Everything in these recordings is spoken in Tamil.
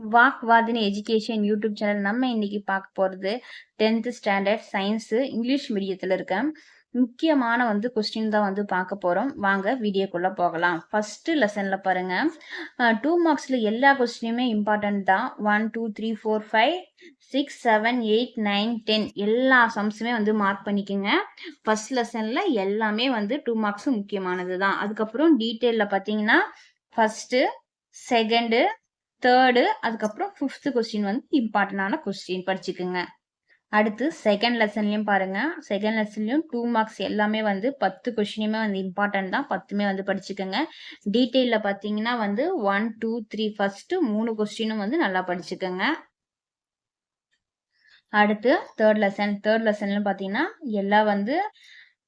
வாக்வாதினி எஜுகேஷன் யூடியூப் சேனல் நம்ம இன்னைக்கு பார்க்க போகிறது டென்த்து ஸ்டாண்டர்ட் சயின்ஸு இங்கிலீஷ் மீடியத்தில் இருக்க முக்கியமான வந்து கொஸ்டின் தான் வந்து பார்க்க போகிறோம் வாங்க வீடியோக்குள்ளே போகலாம். ஃபஸ்ட்டு லெசனில் பாருங்கள் டூ மார்க்ஸில் எல்லா கொஸ்டினுமே இம்பார்ட்டன்ட் தான். One two three four five six seven eight nine ten எல்லா சம்ஸுமே வந்து மார்க் பண்ணிக்கோங்க. ஃபஸ்ட் லெசனில் எல்லாமே வந்து டூ மார்க்ஸும் முக்கியமானது தான். அதுக்கப்புறம் டீட்டெயிலில் பார்த்தீங்கன்னா ஃபஸ்ட்டு செகண்டு தேர்டு அதுக்கப்புறம் ஃபிஃப்த்து கொஸ்டின் வந்து இம்பார்ட்டண்டான கொஸ்டின் படிச்சுக்குங்க. அடுத்து செகண்ட் லெசன்லையும் பாருங்க. செகண்ட் லெசன்லையும் டூ மார்க்ஸ் எல்லாமே வந்து பத்து கொஸ்டினுமே வந்து இம்பார்ட்டன்ட் தான். பத்துமே வந்து படிச்சுக்கோங்க. டீட்டெயிலில் பார்த்தீங்கன்னா வந்து ஒன் டூ த்ரீ ஃபஸ்ட்டு மூணு கொஸ்டினும் வந்து நல்லா படிச்சுக்கோங்க. அடுத்து தேர்ட் லெசன் தேர்ட் லெசன்ல பார்த்தீங்கன்னா எல்லாம் வந்து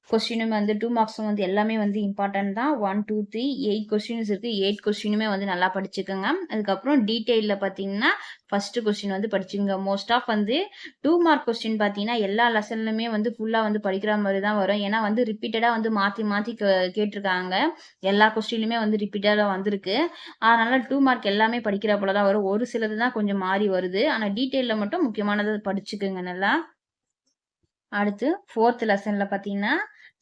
கொஸ்டினுமே வந்து டூ மார்க்ஸும் வந்து எல்லாமே வந்து இம்பார்ட்டன்ட் தான். One two three eight questions இருக்குது எயிட் கொஸ்டினுமே வந்து நல்லா படிச்சுக்கோங்க. அதுக்கப்புறம் டீட்டெயிலில் பார்த்தீங்கன்னா ஃபஸ்ட்டு கொஸ்டின் வந்து படிச்சுங்க மோஸ்ட் ஆஃப் வந்து டூ மார்க் கொஸ்டின் பார்த்தீங்கன்னா எல்லா லெசன்லுமே வந்து ஃபுல்லாக வந்து படிக்கிற மாதிரி தான் வரும். ஏன்னா வந்து ரிப்பீட்டடாக வந்து மாற்றி மாற்றி கேட்டிருக்காங்க. எல்லா கொஸ்டினுமே வந்து ரிப்பீட்டடாக வந்திருக்கு. அதனால் டூ மார்க் எல்லாமே படிக்கிற போல தான் வரும். ஒரு சிலது தான் கொஞ்சம் மாறி வருது. ஆனால் டீட்டெயிலில் மட்டும் முக்கியமானதை படிச்சுக்கோங்க நல்லா. அடுத்து ஃபோர்த் லெசனில் பார்த்தீங்கன்னா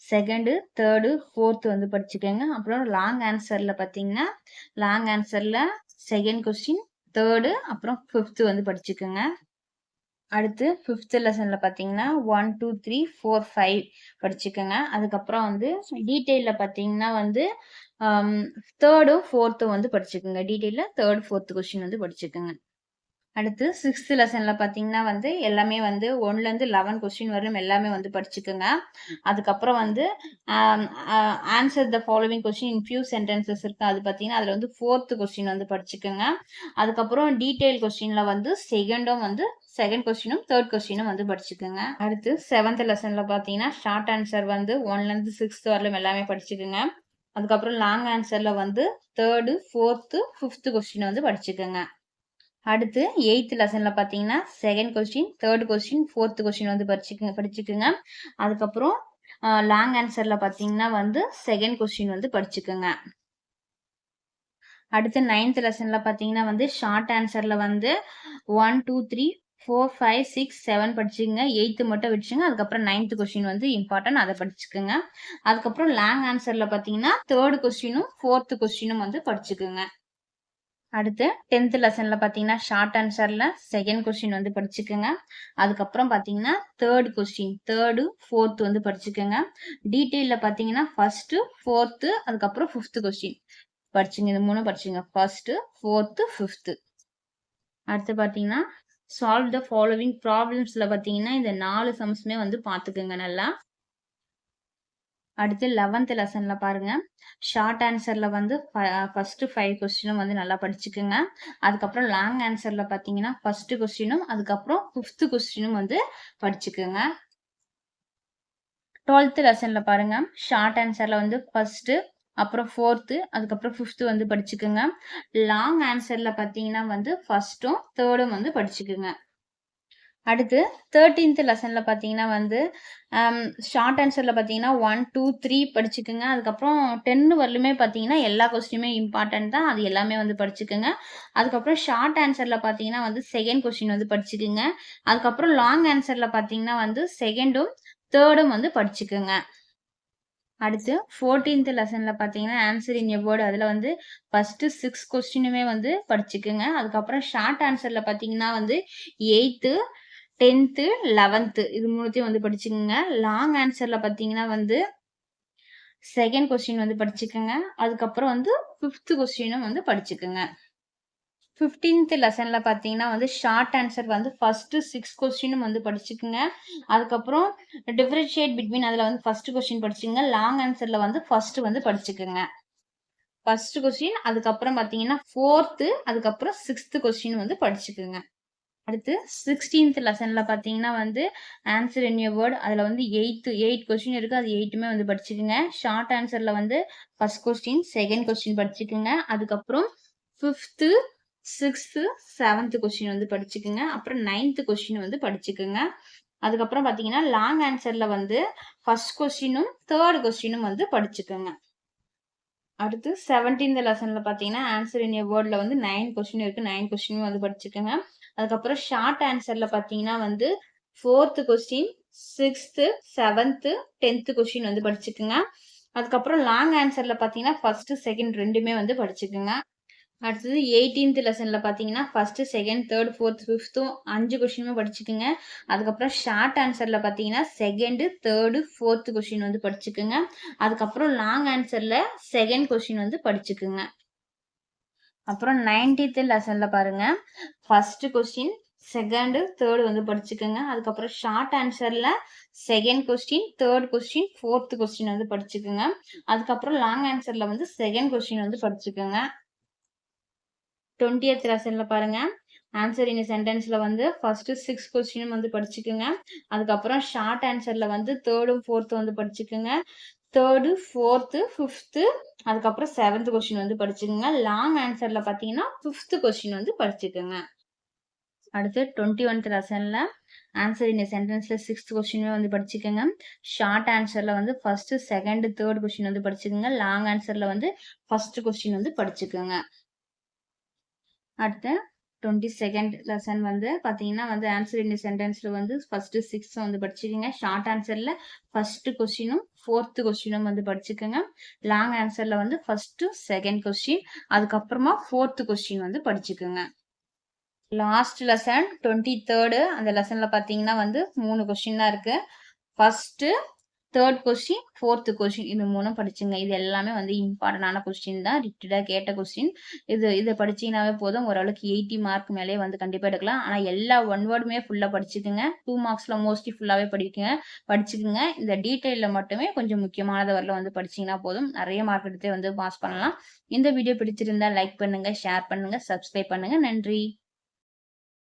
செகண்டு தேர்டு ஃபோர்த்து வந்து படிச்சுக்கோங்க. அப்புறம் லாங் ஆன்சரில் பார்த்தீங்கன்னா லாங் ஆன்சரில் செகண்ட் கொஸ்டின் தேர்டு அப்புறம் ஃபிஃப்த்து வந்து படிச்சுக்கோங்க. அடுத்து ஃபிஃப்த்து லெசனில் பார்த்தீங்கன்னா one two three four five படிச்சுக்கோங்க. அதுக்கப்புறம் வந்து டீட்டெயிலில் பார்த்தீங்கன்னா வந்து um, தேர்டும் ஃபோர்த்தும் வந்து படிச்சுக்கோங்க. டீட்டெயிலில் தேர்ட் ஃபோர்த்து கொஸ்டின் வந்து படிச்சுக்கோங்க. அடுத்து சிக்ஸ்த் லெசனில் பார்த்தீங்கன்னா வந்து எல்லாமே வந்து ஒன்லேருந்து லெவன் கொஸ்டின் வரையும் எல்லாமே வந்து படிச்சுக்கோங்க. அதுக்கப்புறம் வந்து answer the following question in few sentences இருக்குது அது பார்த்தீங்கன்னா அதில் வந்து ஃபோர்த்து கொஸ்டின் வந்து படிச்சுக்கோங்க. அதுக்கப்புறம் டீட்டெயில் கொஸ்டினில் வந்து செகண்டும் வந்து செகண்ட் கொஸ்டினும் தேர்ட் கொஸ்டினும் வந்து படிச்சுக்கோங்க. அடுத்து செவன்த் லெசனில் பார்த்தீங்கன்னா ஷார்ட் ஆன்சர் வந்து ஒன்லேருந்து சிக்ஸ்த் வரலும் எல்லாமே படிச்சுக்கோங்க. அதுக்கப்புறம் லாங் ஆன்சரில் வந்து தேர்டு ஃபோர்த்து ஃபிஃப்த்து கொஸ்டின் வந்து படிச்சுக்கோங்க. அடுத்து எயித்து லெசனில் பார்த்தீங்கன்னா second question third question fourth question வந்து படிச்சுக்கோங்க படிச்சுக்கோங்க. அதுக்கப்புறம் லாங் ஆன்சரில் பார்த்தீங்கன்னா வந்து செகண்ட் கொஸ்டின் வந்து படிச்சுக்கோங்க. அடுத்து நைன்த் லெசனில் பார்த்தீங்கன்னா வந்து ஷார்ட் ஆன்சரில் வந்து one two three four five six seven படிச்சுங்க eighth மட்டும் வச்சுங்க அதுக்கப்புறம் நைன்த்து கொஸ்டின் வந்து இம்பார்ட்டன்ட் அதை படிச்சுக்கோங்க. அதுக்கப்புறம் லாங் ஆன்சரில் பார்த்தீங்கன்னா தேர்டு கொஸ்டினும் ஃபோர்த்து கொஸ்டினும் வந்து படிச்சுக்கோங்க. அடுத்து டென்த் லெசன்ல பார்த்தீங்கன்னா ஷார்ட் ஆன்சர்ல செகண்ட் கொஸ்டின் வந்து படிச்சுக்கோங்க. அதுக்கப்புறம் பார்த்தீங்கன்னா தேர்ட் கொஸ்டின் தேர்டு ஃபோர்த்து வந்து படிச்சுக்கோங்க. டீட்டெயில பார்த்தீங்கன்னா ஃபர்ஸ்ட் ஃபோர்த்து அதுக்கப்புறம் ஃபிஃப்த்து கொஸ்டின் படிச்சுங்க இது மூணு படிச்சுங்க. ஃபர்ஸ்ட் ஃபோர்த்து ஃபிஃப்த்து அடுத்து பார்த்தீங்கன்னா சால்வ் த ஃபாலோவிங் ப்ராப்ளம்ஸில் பார்த்தீங்கன்னா இந்த நாலு சம்ஸ்மே வந்து பாத்துக்கோங்க நல்லா. அடுத்து லெவன்த் லெசனில் பாருங்கள் ஷார்ட் ஆன்சரில் வந்து ஃபஸ்ட்டு ஃபைவ் கொஸ்டினும் வந்து நல்லா படிச்சுக்குங்க. அதுக்கப்புறம் லாங் ஆன்சரில் பார்த்தீங்கன்னா ஃபஸ்ட்டு கொஸ்டினும் அதுக்கப்புறம் ஃபிஃப்த்து கொஸ்டினும் வந்து படிச்சுக்குங்க. டுவெல்த்து லெசனில் பாருங்க. ஷார்ட் ஆன்சரில் வந்து ஃபஸ்ட்டு அப்புறம் ஃபோர்த்து அதுக்கப்புறம் ஃபிஃப்த்து வந்து படிச்சுக்குங்க. லாங் ஆன்சரில் பார்த்தீங்கன்னா வந்து ஃபர்ஸ்ட்டும் தேர்டும் வந்து படிச்சுக்குங்க. அடுத்து தேர்ட்டீன்த் லெசனில் பார்த்தீங்கன்னா வந்து um, ஷார்ட் ஆன்சரில் பார்த்தீங்கன்னா ஒன் டூ த்ரீ படிச்சுக்கோங்க. அதுக்கப்புறம் டென்னு வரலுமே பார்த்தீங்கன்னா எல்லா கொஸ்டினுமே இம்பார்ட்டன்ட் தான். அது எல்லாமே வந்து படிச்சுக்கோங்க. அதுக்கப்புறம் ஷார்ட் ஆன்சரில் பார்த்தீங்கன்னா வந்து செகண்ட் கொஸ்டின் வந்து படிச்சுக்கோங்க. அதுக்கப்புறம் லாங் ஆன்சரில் பார்த்தீங்கன்னா வந்து செகண்டும் தேர்டும் வந்து படிச்சுக்கோங்க. அடுத்து ஃபோர்டீன்த் லெசனில் பார்த்தீங்கன்னா ஆன்சர் இன் எவ்வர்டு அதில் வந்து ஃபஸ்ட்டு சிக்ஸ் கொஸ்டினுமே வந்து படிச்சுக்கோங்க. அதுக்கப்புறம் ஷார்ட் ஆன்சரில் பார்த்தீங்கன்னா வந்து எயித்து டென்த்து லெவன்த்து இது மூணுத்தையும் வந்து படிச்சுக்கோங்க. லாங் ஆன்சரில் பார்த்தீங்கன்னா வந்து செகண்ட் கொஸ்டின் வந்து படிச்சுக்கோங்க. அதுக்கப்புறம் வந்து ஃபிஃப்த்து கொஸ்டினும் வந்து படிச்சுக்கோங்க. ஃபிஃப்டீன்த் லெசனில் பார்த்தீங்கன்னா வந்து ஷார்ட் ஆன்சர் வந்து ஃபஸ்ட்டு சிக்ஸ் கொஸ்டினும் வந்து படிச்சுக்கோங்க. அதுக்கப்புறம் டிஃப்ரென்ஷியேட் பிட்வீன் அதில் வந்து ஃபஸ்ட்டு கொஸ்டின் படிச்சுங்க லாங் ஆன்சரில் வந்து ஃபஸ்ட்டு வந்து படிச்சுக்கோங்க. ஃபஸ்ட்டு கொஸ்டின் அதுக்கப்புறம் பார்த்தீங்கன்னா ஃபோர்த்து அதுக்கப்புறம் சிக்ஸ்த்து கொஸ்டின் வந்து படிச்சுக்கோங்க. அடுத்து சிக்ஸ்டீன்த் லெசனில் பார்த்தீங்கன்னா வந்து ஆன்சர் இன் யூ வேர்ட் அதில் வந்து எயித்து எயிட் கொஸ்டின் இருக்குது அது எயிட்டுமே வந்து படிச்சுக்கோங்க. ஷார்ட் ஆன்சரில் வந்து ஃபஸ்ட் கொஸ்டின் செகண்ட் கொஸ்டின் படிச்சுக்கோங்க. அதுக்கப்புறம் ஃபிஃப்த்து சிக்ஸ்த்து செவன்த்து கொஸ்டின் வந்து படிச்சுக்கோங்க. அப்புறம் நைன்த்து கொஸ்டின் வந்து படிச்சுக்கோங்க. அதுக்கப்புறம் பார்த்தீங்கன்னா லாங் ஆன்சரில் வந்து ஃபர்ஸ்ட் கொஸ்டினும் தேர்ட் கொஸ்டினும் வந்து படிச்சுக்கோங்க. அடுத்து செவன்டீன்த் லெசனில் பார்த்தீங்கன்னா ஆன்சர் இன் வேர்டில் வந்து நைன் கொஸ்டின் இருக்குது நைன் கொஸ்டினும் வந்து படிச்சுக்கோங்க. அதுக்கப்புறம் ஷார்ட் ஆன்சரில் பார்த்தீங்கன்னா வந்து fourth question sixth seventh tenth question வந்து படிச்சுக்குங்க. அதுக்கப்புறம் லாங் ஆன்சரில் பார்த்தீங்கன்னா ஃபர்ஸ்ட் செகண்ட் ரெண்டுமே வந்து படிச்சுக்குங்க. அடுத்தது எயிட்டீன்த் லெசனில் பார்த்தீங்கன்னா ஃபஸ்ட்டு செகண்ட் தேர்ட் ஃபோர்த் ஃபிஃப்த்தும் அஞ்சு கொஷினுமே படிச்சுக்குங்க. அதுக்கப்புறம் ஷார்ட் ஆன்சரில் பார்த்தீங்கன்னா செகண்டு தேர்டு ஃபோர்த்து கொஷின் வந்து படிச்சுக்குங்க. அதுக்கப்புறம் லாங் ஆன்சரில் செகண்ட் கொஷின் வந்து படிச்சுக்குங்க. அப்புறம் நைன்டீத்து லெசனில் பாருங்கள் ஃபஸ்ட்டு கொஸ்டின் செகண்டு தேர்டு வந்து படிச்சுக்கோங்க. அதுக்கப்புறம் short ஆன்சரில் second question third question fourth question வந்து படிச்சுக்கோங்க. அதுக்கப்புறம் லாங் ஆன்சரில் வந்து செகண்ட் கொஸ்டின் வந்து படிச்சுக்கோங்க. டுவெண்ட்டியத் லெசனில் பாருங்கள் ஆன்சர் இன் சென்டென்ஸில் வந்து ஃபஸ்ட்டு சிக்ஸ் கொஸ்டினும் வந்து படிச்சுக்கோங்க. அதுக்கப்புறம் ஷார்ட் ஆன்சரில் வந்து தேர்டும் ஃபோர்த்தும் வந்து படிச்சுக்கோங்க. தேர்டு ஃபோர்த்து ஃபிஃப்த்து அதுக்கப்புறம் செவன்த் கொஸ்டின் வந்து படிச்சுக்கோங்க. லாங் ஆன்சரில் பார்த்தீங்கன்னா ஃபிஃப்த்து கொஸ்டின் வந்து படிச்சுக்கோங்க. அடுத்து டுவெண்ட்டி ஒன்த் லெசனில் ஆன்சர் இன் சென்டென்ஸில் சிக்ஸ்த் கொஸ்டினுமே வந்து படிச்சுக்கோங்க. ஷார்ட் ஆன்சரில் வந்து ஃபஸ்ட்டு செகண்ட் தேர்ட் கொஸ்டின் வந்து படிச்சுக்கோங்க. லாங் ஆன்சரில் வந்து ஃபஸ்ட்டு கொஸ்டின் வந்து படிச்சுக்கோங்க. அடுத்து டுவெண்ட்டி செகண்ட் லெசன் வந்து பார்த்தீங்கன்னா வந்து ஆன்சர் இந்த சென்டென்ஸில் வந்து ஃபஸ்ட்டு சிக்ஸ் வந்து படிச்சுக்கோங்க. ஷார்ட் ஆன்சரில் ஃபஸ்ட்டு கொஸ்டினும் ஃபோர்த்து கொஸ்டினும் வந்து படிச்சுக்கோங்க. லாங் ஆன்சரில் வந்து ஃபஸ்ட்டு செகண்ட் கொஸ்டின் அதுக்கப்புறமா ஃபோர்த்து கொஸ்டின் வந்து படிச்சுக்கோங்க. லாஸ்ட் லெசன் டுவெண்ட்டி தேர்டு அந்த லெசனில் பார்த்தீங்கன்னா வந்து மூணு கொஸ்டின் தான் இருக்குது first third question fourth question இது மூணும் படிச்சுங்க. இது எல்லாமே வந்து இம்பார்ட்டண்டான கொஸ்டின் தான். ரிட்டடாக கேட்ட கொஸ்டின் இது இதை படிச்சிங்கனாவே போதும். ஓரளவுக்கு எயிட்டி மார்க் மேலே வந்து கண்டிப்பாக எடுக்கலாம். ஆனால் எல்லா ஒன் வேர்டுமே ஃபுல்லாக படிச்சுக்குங்க. டூ மார்க்ஸில் மோஸ்ட்லி ஃபுல்லாகவே படிக்குங்க படிச்சுக்குங்க. இந்த டீட்டெயிலில் மட்டுமே கொஞ்சம் முக்கியமானது வரல வந்து படிச்சிங்கன்னா போதும். நிறைய மார்க் எடுத்து வந்து பாஸ் பண்ணலாம். இந்த வீடியோ பிடிச்சிருந்தா லைக் பண்ணுங்கள் ஷேர் பண்ணுங்கள் சப்ஸ்கிரைப் பண்ணுங்கள் நன்றி.